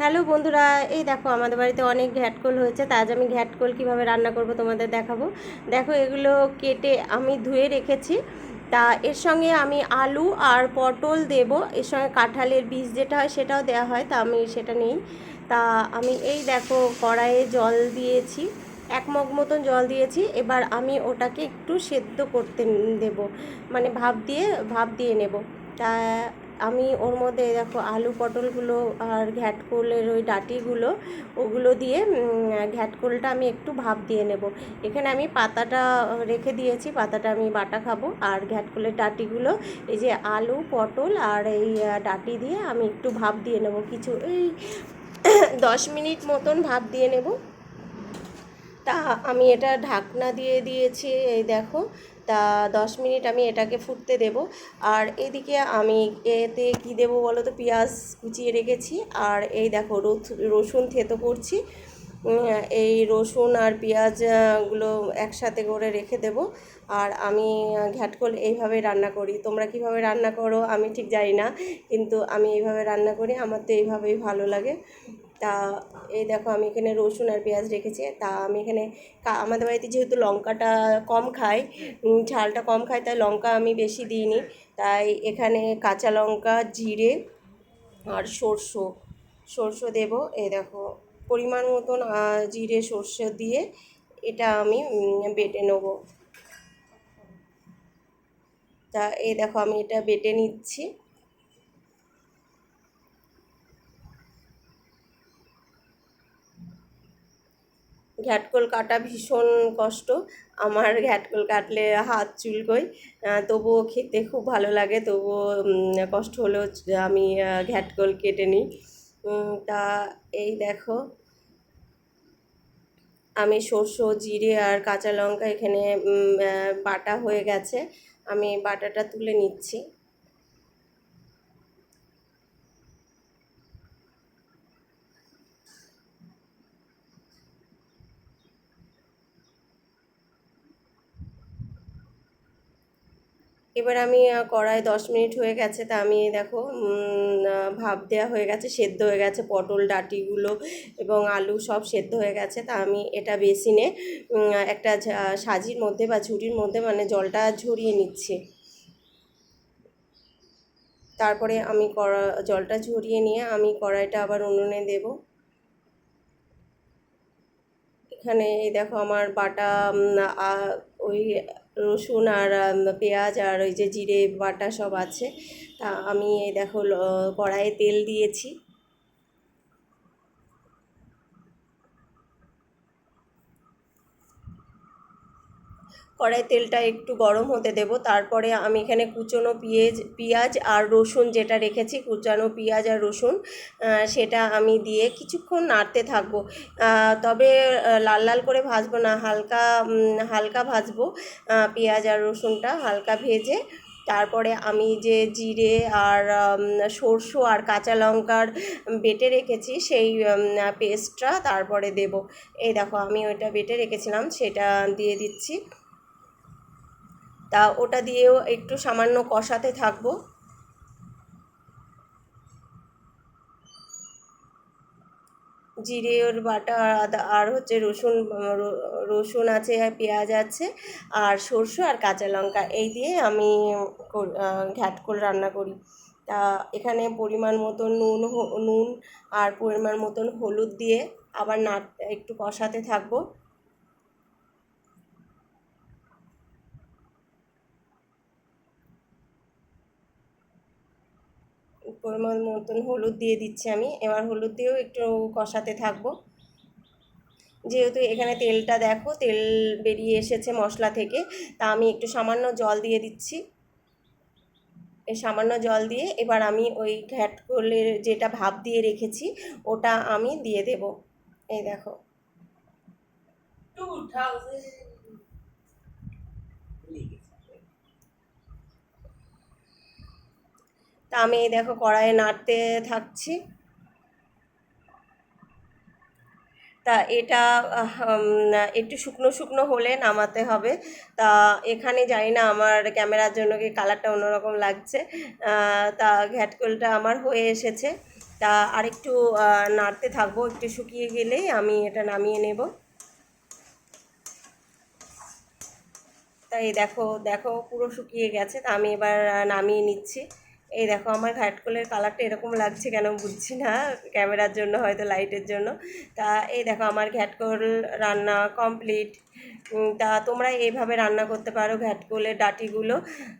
Hello বন্ধুরা, এই দেখো আমাদের বাড়িতে অনেক ঘ্যাটকোল হয়েছে, তা আজ আমি ঘ্যাটকোল কীভাবে রান্না করব তোমাদের দেখাবো। দেখো এগুলো কেটে আমি ধুয়ে রেখেছি, তা এর সঙ্গে আমি আলু আর পটল দেব, এর সঙ্গে কাঁঠালের বীজ যেটা হয় সেটাও দেওয়া হয়, তা আমি সেটা নেই। তা আমি এই দেখো কড়াইয়ে জল দিয়েছি, এক মগ মতন জল দিয়েছি, এবার আমি ওটাকে একটু সেদ্ধ করতে দেব মানে ভাপ দিয়ে ভাপ দিয়ে নেব। তা আমি ওর মধ্যে দেখো আলু পটলগুলো আর ঘ্যাটকোলের ওই ডাটিগুলো, ওগুলো দিয়ে ঘ্যাটকোলটা আমি একটু ভাপ দিয়ে নেব। এখানে আমি পাতাটা রেখে দিয়েছি, পাতাটা আমি বাটা খাব। আর ঘ্যাটকোলের ডাটিগুলো, এই যে আলু পটল আর এই ডাটি দিয়ে আমি একটু ভাপ দিয়ে নেব। কিছু, এই, দশ মিনিট মতন ভাপ দিয়ে নেব। তা আমি এটা ঢাকনা দিয়ে দিয়েছি, এই দেখো। তা দশ মিনিট আমি এটাকে ফুটতে দেব। আর এদিকে আমি এতে কি দেব বলো তো? পেঁয়াজ কুচিয়ে রেখেছি। আর এই দেখো রসু- রসুন থেতো করছি। এই রসুন আর পেঁয়াজগুলো একসাথে করে রেখে দেব। আর আমি ঘ্যাটকল এইভাবে রান্না করি। তোমরা কীভাবে রান্না করো আমি ঠিক জানি না, কিন্তু আমি এইভাবে রান্না করি। আমার তো এইভাবেই ভালো লাগে। তা এই দেখো আমি এখানে রসুন আর পেঁয়াজ রেখেছি। তা আমি এখানে আমাদের বাড়িতে যেহেতু লঙ্কাটা কম খাই ঝালটা কম খাই, তাই লঙ্কা আমি বেশি দিইনি। তাই এখানে কাঁচা লঙ্কা, জিরে আর সরষে সরষে দেব। এই দেখো, পরিমাণ মতন জিরে, সর্ষে দিয়ে এটা আমি বেটে নেব। তা এই দেখো আমি এটা বেটে নিচ্ছি। ঘ্যাটকোল কাটা ভীষণ কষ্ট। আমার ঘ্যাটকোল কাটলে হাত চুলকোয়। আহ, তবুও খেতে খুব ভালো লাগে তবুও কষ্ট হলেও আমি ঘ্যাটকোল কেটে নিই। তা এই দেখো। আমি সর্ষে জিরে আর কাঁচা লঙ্কা এখানে বাটা হয়ে গেছে। আমি বাটাটা তুলে নিচ্ছি। এবার আমি কড়াই দশ মিনিট হয়ে গেছে, তা আমি দেখো ভাপ দেওয়া হয়ে গেছে, সেদ্ধ হয়ে গেছে, পটল ডাটিগুলো এবং আলু সব সেদ্ধ হয়ে গেছে, তা আমি এটা বেসিনে একটা সাজির মধ্যে বা ঝুড়ির মধ্যে মানে জলটা ঝরিয়ে নিচ্ছি। তারপরে আমি কড়া, জলটা ঝরিয়ে নিয়ে আমি কড়াইটা আবার উনুনে দেব। এখানে দেখো আমার বাটা ওই রসুন আর পেঁয়াজ আর ওই যে জিরে বাটা সব আছে। তা আমি দেখো কড়াইয়ে তেল দিয়েছি। কড়াই তেলটা একটু গরম হতে দেব। তারপরে আমি এখানে কুচনো পেঁয়াজ পেঁয়াজ আর রসুন যেটা রেখেছি, কুচানো পেঁয়াজ আর রসুন সেটা আমি দিয়ে কিছুক্ষণ নাড়তে থাকব। তবে লাল লাল করে ভাজবো না, হালকা হালকা ভাজবো পেঁয়াজ আর রসুনটা হালকা ভেজে। তারপরে আমি যে জিরে আর সরষে আর কাঁচা লঙ্কার বেটে রেখেছি, সেই পেস্টটা তারপরে দেব। এই দেখো, আমি ওইটা বেটে রেখেছিলাম, সেটা দিয়ে দিচ্ছি। তা ওটা দিয়েও একটু সামান্য কষাতে থাকব। জিরের বাটা আদা, আর হচ্ছে রসুন রসুন আছে, আর পেঁয়াজ আছে, আর সরষে আর কাঁচা লঙ্কা, এই দিয়ে আমি ঘ্যাটকোল রান্না করি। তা এখানে পরিমাণ মতন নুন নুন আর পরিমাণ মতন হলুদ দিয়ে আবার নাড়, একটু কষাতে থাকব। পরিমাণ মতন হলুদ দিয়ে দিচ্ছি আমি। এবার হলুদ দিয়েও একটু কষাতে থাকব। যেহেতু এখানে তেলটা দেখো, তেল বেরিয়ে এসেছে মশলা থেকে, তা আমি একটু সামান্য জল দিয়ে দিচ্ছি। এই সামান্য জল দিয়ে এবার আমি ওই ঘ্যাটকলের যেটা ভাপ দিয়ে রেখেছি, ওটা আমি দিয়ে দেব। এই দেখো তা আমি দেখো কড়াইয়ে নাড়তে থাকছি। তা এটা একটু শুকনো শুকনো হলে নামাতে হবে। তা এখানে জানি না আমার ক্যামেরার জন্য কি কালারটা অন্যরকম লাগছে। তা ঘ্যাটকলটা আমার হয়ে এসেছে। তা আরেকটু নাড়তে থাকব, একটু শুকিয়ে গেলেই আমি এটা নামিয়ে নেব। তাই দেখো দেখো পুরো শুকিয়ে গেছে। তা আমি এবার নামিয়ে নিচ্ছি। এই দেখো, আমার ঘাটকোলের কালারটা এরকম লাগছে কেন বুঝছি না। ক্যামেরার জন্য, হয়তো লাইটের জন্য। তা এই দেখো, আমার ঘ্যাটকোল রান্না কমপ্লিট তা তোমরা এইভাবে রান্না করতে পারো ঘ্যাটকোলের ডাটিগুলো।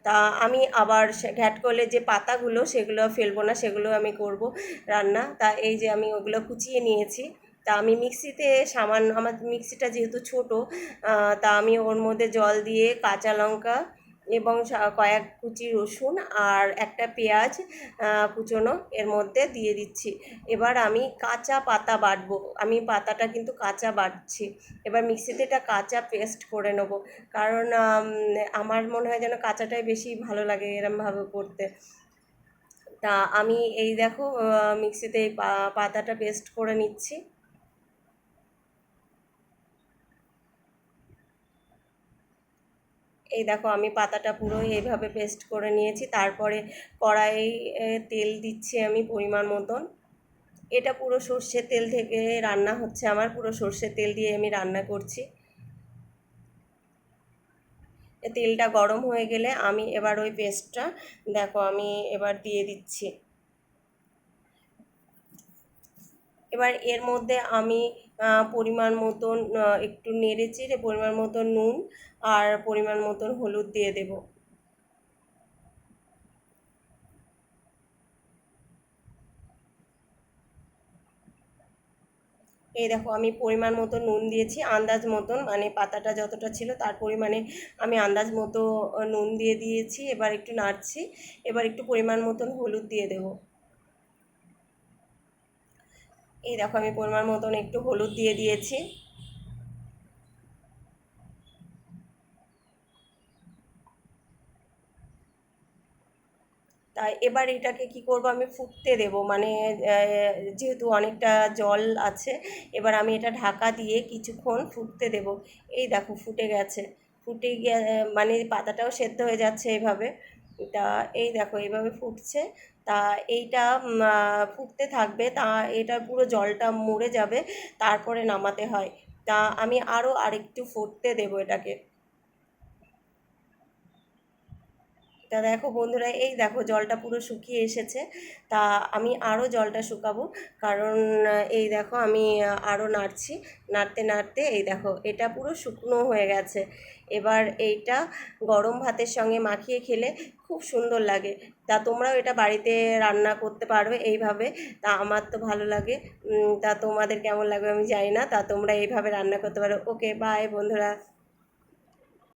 তা আমি আবার ঘ্যাটকোলের যে পাতাগুলো, সেগুলো ফেলব না, সেগুলো আমি করব রান্না। তা এই যে আমি ওগুলো কুচিয়ে নিয়েছি। তা আমি মিক্সিতে সামান্য, আমার মিক্সিটা যেহেতু ছোট তা আমি ওর মধ্যে জল দিয়ে কাঁচা লঙ্কা এবং কয়েক কুচি রসুন আর একটা পেঁয়াজ কুচোনো এর মধ্যে দিয়ে দিচ্ছি। এবার আমি কাঁচা পাতা বাটবো। আমি পাতাটা কিন্তু কাঁচা বাটছি। এবার মিক্সিতে এটা কাঁচা পেস্ট করে নেব। কারণ আমার মনে হয় যেন কাঁচাটাই বেশি ভালো লাগে এরমভাবে করতে। তা আমি এই দেখো মিক্সিতে পাতাটা পেস্ট করে নিচ্ছি। এই দেখো আমি পাতাটা পুরো এইভাবে পেস্ট করে নিয়েছি, তারপরে কড়াই তেল দিচ্ছি আমি পরিমাণ মতন। এটা পুরো সর্ষের তেল থেকে রান্না হচ্ছে আমার, পুরো সর্ষের তেল দিয়ে আমি রান্না করছি। তেলটা গরম হয়ে গেলে আমি এবার ওই পেস্টটা দেখো আমি এবার দিয়ে দিচ্ছি। এবার এর মধ্যে আমি পরিমাণ মতন একটু নেড়ে চেড়ে পরিমাণ মতন নুন আর পরিমাণ মতন হলুদ দিয়ে দেব। এই দেখো, আমি পরিমাণ মতো নুন দিয়েছি, আন্দাজ মতন মানে পাতাটা যতটা ছিল তার পরিমাণে আমি আন্দাজ মতো নুন দিয়ে দিয়েছি, এবার একটু নাড়ছি, এবার একটু পরিমাণ মতন হলুদ দিয়ে দেবো। এই দেখো আমি পরিমাণ মতন একটু হলুদ দিয়ে দিয়েছি। তাই এবার এটাকে কি করব, আমি ফুটতে দেব। মানে যেহেতু অনেকটা জল আছে, এবার আমি এটা ঢাকা দিয়ে কিছুক্ষণ ফুটতে দেব। এই দেখো ফুটে গেছে। ফুটে গিয়ে মানে পাতাটাও সেদ্ধ হয়ে যাচ্ছে এইভাবে তা এই দেখো এইভাবে ফুটছে। তা এইটা ফুটতে থাকবে। তা এটা পুরো জলটা মরে যাবে, তারপরে নামাতে হয়। তা আমি আরও আরেকটু ফুটতে দেবো এটাকে। তা দেখো বন্ধুরা, এই দেখো জলটা পুরো শুকিয়ে এসেছে। তা আমি আরও জলটা শুকাবো, কারণ এই দেখো আমি আরও নাড়ছি। নাড়তে নাড়তে এই দেখো এটা পুরো শুকনো হয়ে গেছে। এবার এইটা গরম ভাতের সঙ্গে মাখিয়ে খেলে খুব সুন্দর লাগে। তা তোমরাও এটা বাড়িতে রান্না করতে পারবে এইভাবে। তা আমার তো ভালো লাগে। তা তোমাদের কেমন লাগবে আমি জানি না। তা তোমরা এইভাবে রান্না করতে পারো। ওকে বাই বন্ধুরা।